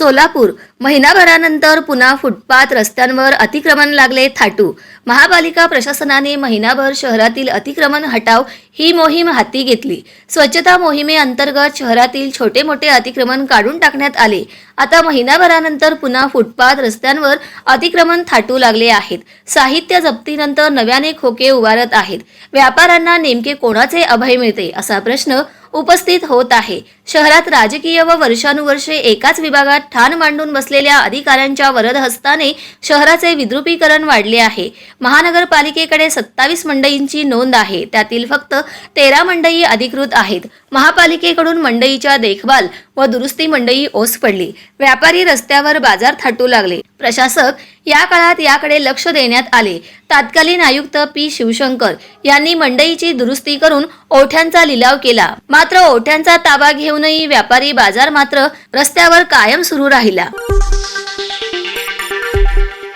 सोलापूर महिनाभरानंतर पुन्हा फुटपाथ रस्त्यांवर अतिक्रमण लागले थाटू. महापालिका प्रशासनाने महिनाभर शहरातील अतिक्रमण हटाव ही मोहीम हाती घेतली. स्वच्छता मोहिमेअंतर्गत शहरातील छोटे मोठे अतिक्रमण काढून टाकण्यात आले. आता महिनाभरानंतर पुन्हा फुटपाथ रस्त्यांवर अतिक्रमण थाटू लागले आहेत. साहित्य जप्तीनंतर नव्याने खोके उभारत आहेत. व्यापाऱ्यांना नेमके कोणाचे अभय मिळते असा प्रश्न उपस्थित होत आहे. शहरात राजकीय व वर्षानुवर्षे एकाच विभागात ठाण मांडून असलेल्या अधिकाऱ्यांच्या वरदहस्ताने शहराचे विद्रुपीकरण वाढले आहे. महानगरपालिकेकडे सत्तावीस मंडईंची नोंद आहे. त्यातील फक्त तेरा मंडई अधिकृत आहेत. महापालिकेकडून मंडईच्या देखभाल व दुरुस्ती मंडई ओस पडली. व्यापारी रस्त्यावर बाजार थाटू लागले. प्रशासक या काळात याकडे लक्ष देण्यात आले. तत्कालीन आयुक्त पी शिवशंकर यांनी मंडईची दुरुस्ती करून ओठ्यांचा लिलाव केला. मात्र ओठ्यांचा ताबा घेऊनही व्यापारी बाजार मात्र रस्त्यावर कायम सुरू राहिला.